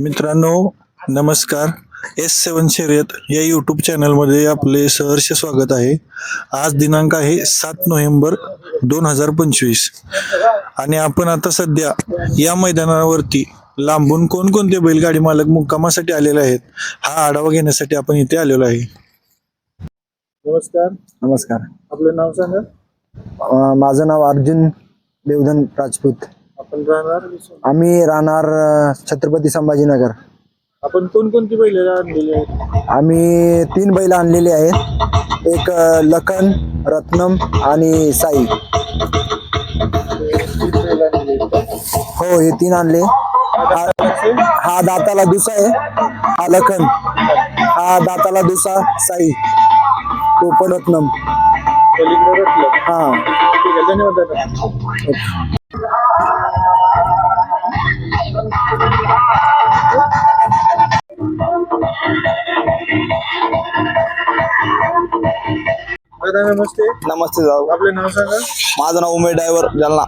मित्रांनो नमस्कार. एस सेवन शर्यत या यूट्यूब चॅनलमध्ये आपले सहर्ष स्वागत आहे. आज दिनांक आहे सात नोव्हेंबर दोन हजार पंचवीस. आणि आपण आता सध्या या मैदानावरती लांबून कोणकोणते बैलगाडी मालक मुक्कामासाठी आलेले आहेत हा आढावा घेण्यासाठी आपण इथे आलेलो आहे. नमस्कार. नमस्कार. आपलं नाव सांगा. माझं नाव अर्जुन देवधन राजपूत. आपण राहणार आम्ही राहणार अं, छत्रपती संभाजीनगर. आपण कोणकोणती बैल आणलेली आहेत? आम्ही तीन बैल आणलेले आहेत. एक अं, लखन रत्नम आणि साई. हो हे तीन आणले. हा हा दाताला दुसा आहे. हा लखन. हा दाताला दुसा साई. तो पण रत्नम. पलीकडे हा. ठीक आहे धन्यवाद दादा. दादा नमस्ते. नमस्ते जाऊ आपले नाव सांगा. माझं नाव उमेश ड्रायव्हर जालना.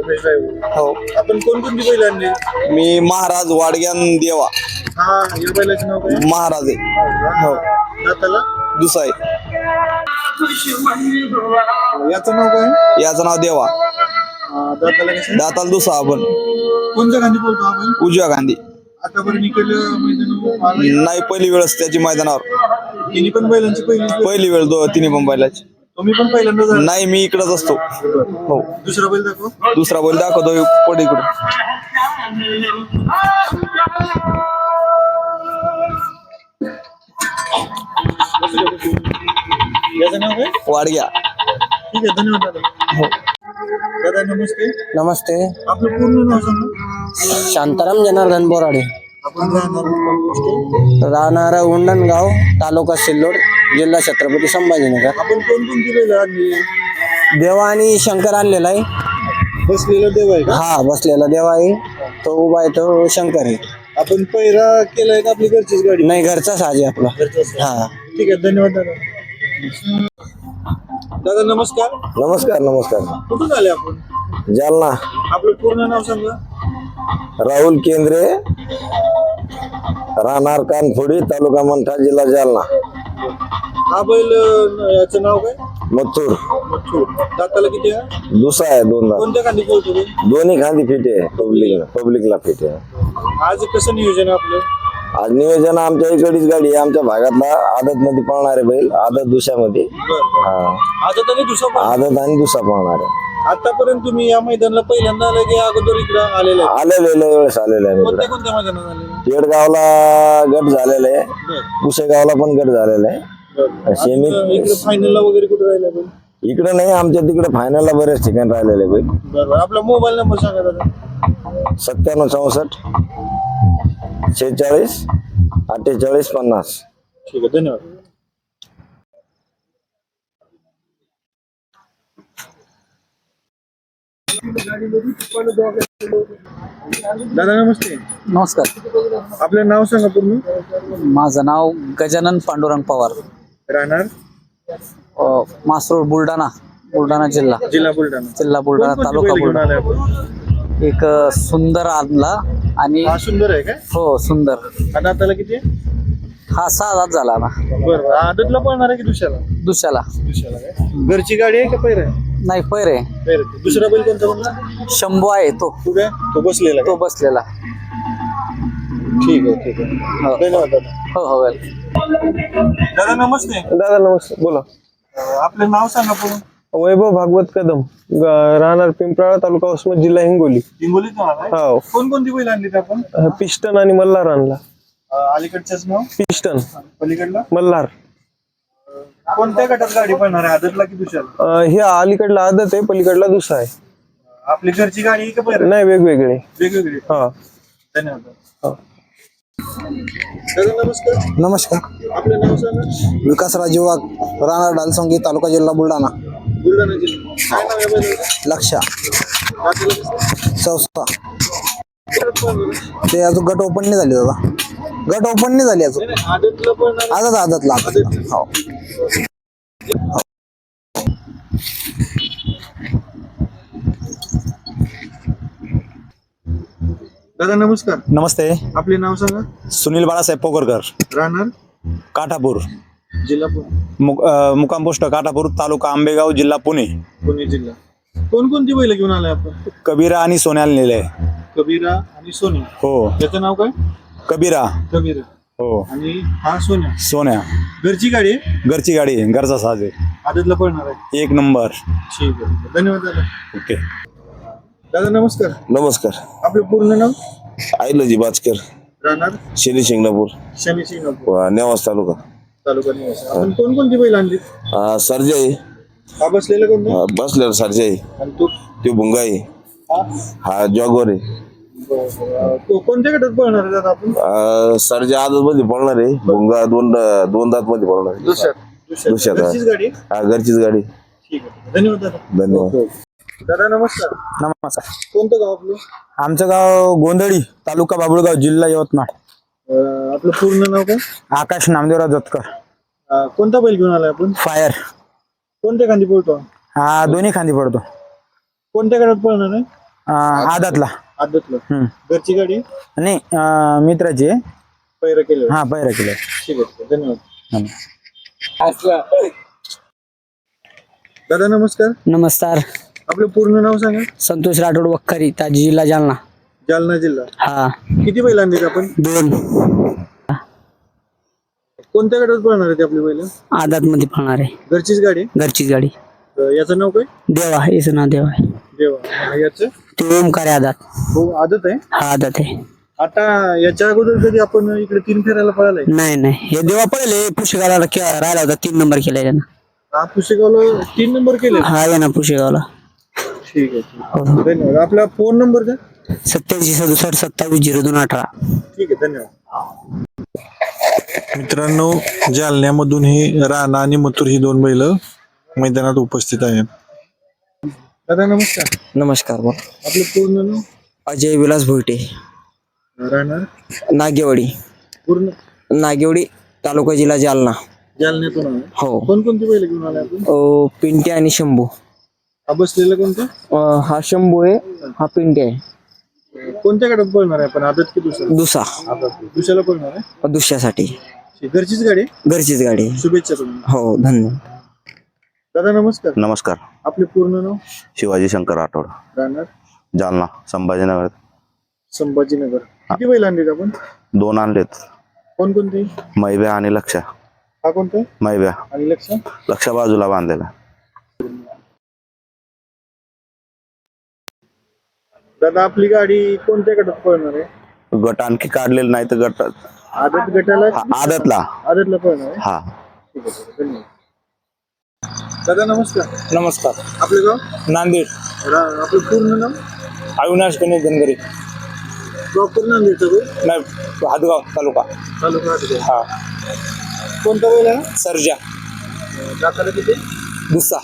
उमेश ड्रायव्हर हो. आपण कोणकोणती बैल आणली? मी महाराज वाडग्यान देवा. हा या बैलाचे नाव काय? महाराज आहे. हो. दाताला दुसरा आहे. याचं नाव काय? याचं नाव देवा. हा, दाताला कसं दाताला दुसरा आपण. कोणत्या गांधी बोलतो आपण? उजव्या गांधी. आतापर्यंत इकडलं मैदान नाही पहिली वेळच त्याची मैदानावर. तिन्ही पण बैलांची पहिली पहिली वेळ दो तिन्ही पण बैलाची. तुम्ही पण पहिल्यांदा झाला नाही मी इकडच असतो. हो. दुसरा बैल दाखव. दुसरा बैल दाखवतो पुढे इकडे याचं नाव काय? वाडग्या. ठीक आहे धन्यवाद दादा. दादा नमस्ते. नमस्ते. आपलं पूर्ण नाव सांगा. शांताराम जनार्दन बोराडे. आपण राहणार उंडणगाव तालुका सिल्लोड जिल्हा छत्रपती संभाजीनगर. आपण कोणकोणती बैल आणली? देवा आणि शंकर आणलेला आहे. बसलेला देव आहे का? हा बसलेला देवा आहे. तो उभा आहे तो शंकर आहे. आपण पहिरा केलाय का आपली घरचीच गाडी? नाही घरचा साजे आपला. घरचाच आहे. हा. ठीक आहे धन्यवाद दादा. दादा नमस्कार. नमस्कार नमस्कार. कुठून आले आपण? जालना. आपलं पूर्ण नाव सांगा. राहुल केंद्रे राहणार कानफोडी तालुका मंठा जिल्हा जालना. हा बैल अं, याचं नाव काय? मथुर. दाताला किती आहे? दुसरा आहे दोनदा कोणत्या खांदी बोलतो ते? दोन्ही खांदी फिट पब्लिक पब्लिकला फिट आहे. आज कसं नियोजन आहे आपलं? आज नियोजन आमच्या इकडीच गाडी आहे. आमच्या भागातला आदत मध्ये पळणारे बैल. आदत दुसऱ्यामध्ये. हा. आता तरी दुसरा पाय. आदत आणि दुसरा पळणार आहे. आतापर्यंत तुम्ही या मैदानाला पहिल्यांदा आले की अगोदर इकडे आलेले आहे? आलेले वेळेस आलेले आहे कोणत्या इकडे. कोणत्या मैदानात आलेले केडगावला गट झालेला आहे. पुसेगावला पण गट झालेला आहे. आता इकडे फायनलला वगैरे कुठे राहिला बैल? इकडे नाही आमच्या तिकडे फायनलला बरेच ठिकाणी राहिलेले बैल. बरं आपला मोबाईल नंबर सांगा दादा सत्त्याण्णव चौसष्ट. शेहेचाळीस अठ्ठेचाळीस पन्नास. ठीक आहे धन्यवाद. दादा नमस्ते. नमस्कार. आपलं नाव सांगा पूर्ण. माझं नाव गजानन पांडुरंग पवार. राहणार? अ, मासरूळ बुलढाणा बुलढाणा जिल्हा. जिल्हा बुलढाणा. जिल्हा बुलढाणा कोणकोणती तालुका बैलं घेऊन बुलढाणा आपण एक अ, सुंदर आणला आणि हा सुंदर आहे काय? हो सुंदर. आता आताला किती आहे? हा सहा दात झाला ना. बरं बरं. आदतला पळणार आहे की दुसऱ्याला? दुसऱ्याला. दुसऱ्याला काय? घरची गाडी आहे का पैर आहे? नाही पैरे पैर दुसरा बैल कोणता कोणता शंभू आहे तो. तू काय? तो बसलेला तो का? बसलेला. ठीक आहे ठीक आहे. हो. धन्यवाद दादा. हो हो वेल. दादा नमस्ते. दादा नमस्ते. बोला. अं, आपलं नाव सांगा पूर्ण वैभव भागवत कदम ग- राहणार पिंपराळा तालुका उस्मत जिल्हा हिंगोली. हिंगोलीत जाणार आहे? हो. कोणकोणती बैल आणली आपण? पिस्टन आणि मल्हार आणला. अं, अलीकडच्याच नाव? पिस्टन पलीकडला? मल्हार. कोणत्या गटात गाडी पळणार आहे? आदतला की दुसऱ्याला? अह, हे अलीकडला आदत आहे पलीकडला दुसरा आहे. आपली घरची गाडी आहे का पैर नाही वेगवेगळे. वेगवेगळी. हा. धन्यवाद. हो. दादा नमस्कार. नमस्कार. आपलं नाव सांगा. विकास राजू वाघ राहणार डालसंगी तालुका जिल्हा बुलढाणा. बुलढाणा ते अजून गट ओपन नाही झाले दादा. गट ओपन नाही झाले अजून. आदत आदत आदतला हो. दादा नमस्कार. नमस्ते. आपले नाव सांगा. सुनील बाळासाहेब पोगरकर राहणार? काठापूर. जिल्हा पुणे? मुक अ, मुक्काम पोस्ट काठापूर तालुका आंबेगाव जिल्हा पुणे. पुणे जिल्हा. कोणकोणती बैल घेऊन आलाय आपण? कबीरा आणि सोन्याला नेले कबीरा आणि सोनी हो. त्याचं नाव काय? कबीरा. कबीरा. हो. आणि हा सोन्या. सोन्या. घरची गाडी आहे? घरची गाडी घरचा साज आहे. आदतला पळणार आहे. एक नंबर. ठीक आहे. धन्यवाद दादा. ओके. दादा नमस्कार. नमस्कार. आपले पूर्ण नाव? आईलजी बाचकर. राहणार? शेली शिंगणापूर. शनी व नेवास तालुका. तालुका निवासी आपण कोणकोणती बैल आणली? अं, सर्जाई. हा बसलेला कोणता? अं, बसलेला सर्जाई. आणि तो? ते भुंगाई. हा? हा बरं. तो कोणत्या गटात पळणार आहे दादा आपण? अं, सर्जा आदत मध्ये पळणार आहे. भुंगा दोन दोन दात मध्ये पळणार आहे. दुसऱ्यात दुसऱ्यात, हा. घरचीच गाडी? आहे? हा घरचीच गाडी. ठीक आहे. धन्यवाद दादा. धन्यवाद. दादा नमस्कार. नमस्कार. कोणतं गाव आपलं? आमचं गाव गोंधळी तालुका बाबुळगाव जिल्हा यवतमाळ. अं, आपलं पूर्ण नाव काय? आकाश नामदेवराव जतकर. अं, कोणता बैल घेऊन आलाय आपण? फायर. कोणत्या खांदी पळतो? हा दोन्ही खांदी पडतो कोणत्या गटात पळणार आहे? अं, आदातला. आदतला. हम्म. घरची गाडी? आहे? नाही अं, मित्राची आहे. पैरा केलं हा पैरा केलं ठीक आहे धन्यवाद. दादा नमस्कार. नमस्कार. आपलं पूर्ण नाव सांगा. संतोष राठोड वक्करी ताजी जिल्हा जालना. जालना जिल्हा. हा. किती बैल आणले आपण? दोन. कोणत्या गटात पळणार आहे आपली बैल? आदात मध्ये पळणार आहे. घरचीच गाडी? घरचीच गाडी. अं, याचं नाव काय? देवा याचं नाव देवा. आहे देवा याचं? ते ओमकार आहे आदात. हो आदत आहे? हा आदात आहे. आता याच्या अगोदर कधी आपण इकडे तीन फेरायला पळालाय? नाही नाही. हे देवा पहिले पुशेगावला राहिला होता तीन नंबर केलाय त्यानं हा पुसेगावला तीन नंबर केले? हा आहे ना पुशेगावला. ठीक आहे ठीक हो. आहे. धन्यवाद. आपला फोन नंबर द्या सत्याऐंशी सदुसष्ट सत्तावीस झिरो दोन अठरा. ठीक आहे धन्यवाद. मित्रांनो जालन्यामधून ही राणा आणि मथुर ही दोन बैल मैदानात उपस्थित आहेत. दादा नमस्कार. नमस्कार बोल. आपलं पूर्ण नाव? अजय विलास भोईटे. राहणार? नागेवाडी. पूर्ण? नागेवाडी तालुका जिल्हा जालना. जालन्यातून आहे हो. कोणकोणती बैल घेऊन आले आपण? अ, पिंटे आणि शंभू. हा बसलेला कोणता? अ, हा शंभू आहे हा पिंटे आहे. कोणत्या गटात पळणार आहे? आपण आदत की दुसरा? दुसा दुसऱ्याला पळणार आहे? दुसऱ्यासाठी. घरचीच गाडी? आहे? घरचीच गाडी. आहे. शुभेच्छा तुम्हाला. हो धन्यवाद दादा नमस्कार. नमस्कार. आपले पूर्ण नाव? शिवाजी शंकर राठोड. राहणार? जालना संभाजीनगर. संभाजीनगर. किती बैल आणलेत आपण? दोन आणलेत. कोणकोणते? मैब्या आणि लक्षा हा कोणता? मैब्या आणि लक्ष लक्षा बाजूला बांधलेला. दादा आपली गाडी कोणत्या गटात पळणार आहे? गट आणखी काढलेला नाही तर गट आदत गटाला? आदतला. आदतला पळणार आहे? हा. ठीक आहे आहे. धन्यवाद. दादा नमस्कार. नमस्कार. आपले गाव? नांदेड. रा- आपलं पूर्ण नाव? अविनाश गणेश धनगरे प्रॉपर बैल नाही हातगाव तालुका. तालुका. हा. कोणता बैल आहे सर्जा. दाताला किती दुसा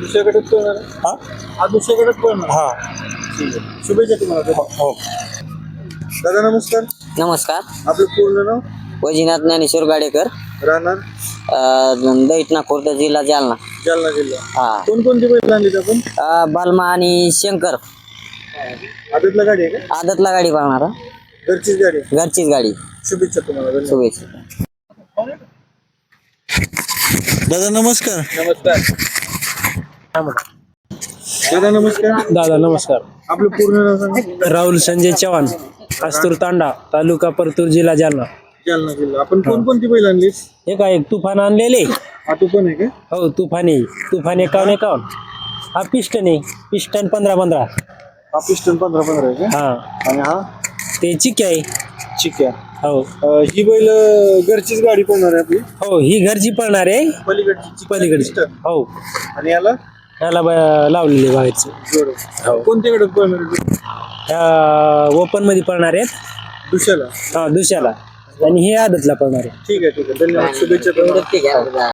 दुसऱ्या गटात पळणार आहे? हा? हा दुसऱ्या गटात पळणार आहे. हा. ठीक आहे शुभेच्छा तुम्हाला. हो दादा नमस्कार. नमस्कार. आपलं पूर्ण नाव? वैजनाथ ज्ञानेश्वर गाडेकर. राहणार? खुर्द जिल्हा जालना. जालना जिल्हा. हा. कोणकोणती बैल आणलीत आपण? बालमा आणि शंकर. आदतला गाडी आहे का? आदतला गाडी पळणार घरचीच गाडी आहे. घरचीच गाडी. शुभेच्छा तुम्हाला. धन्यवाद. शुभेच्छा. दादा नमस्कार. नमस्कार. दादा नमस्कार. दादा नमस्कार. आपलं पूर्ण नाव सांगा. राहुल संजय चव्हाण अस्तूर तांडा तालुका परतूर जिल्हा जालना. जालना जिल्हा. आपण कोणकोणती बैल आणलीस हे काय एक तुफान आणलेले. हा तू पण आहे का? हो तुफानी तुफान एकावन्न एकावन्न. हा पिस्टन आहे. पिस्टन पंधरा पंधरा. हा पिस्टन पंधरा पंधरा आहे का? हा. आणि हा? ते चिक आहे. चिक्या. हो. अं, ही बैल घरचीच गाडी पळणार आहे आपली? हो ही घरची पळणार आहे. पलीकडची चिक्या पलीकडची. हो. आणि याला? याला ब- लावलेले बाहेरचं. जोड कोणत्या गटात पळणार आहे ह्या ओपनमध्ये पळणार आहेत. दुसऱ्याला? हा दुसऱ्याला. आणि हे आदतला पळणार आहे. ठीक आहे ठीक आहे. धन्यवाद. शुभेच्छा तुम्हाला.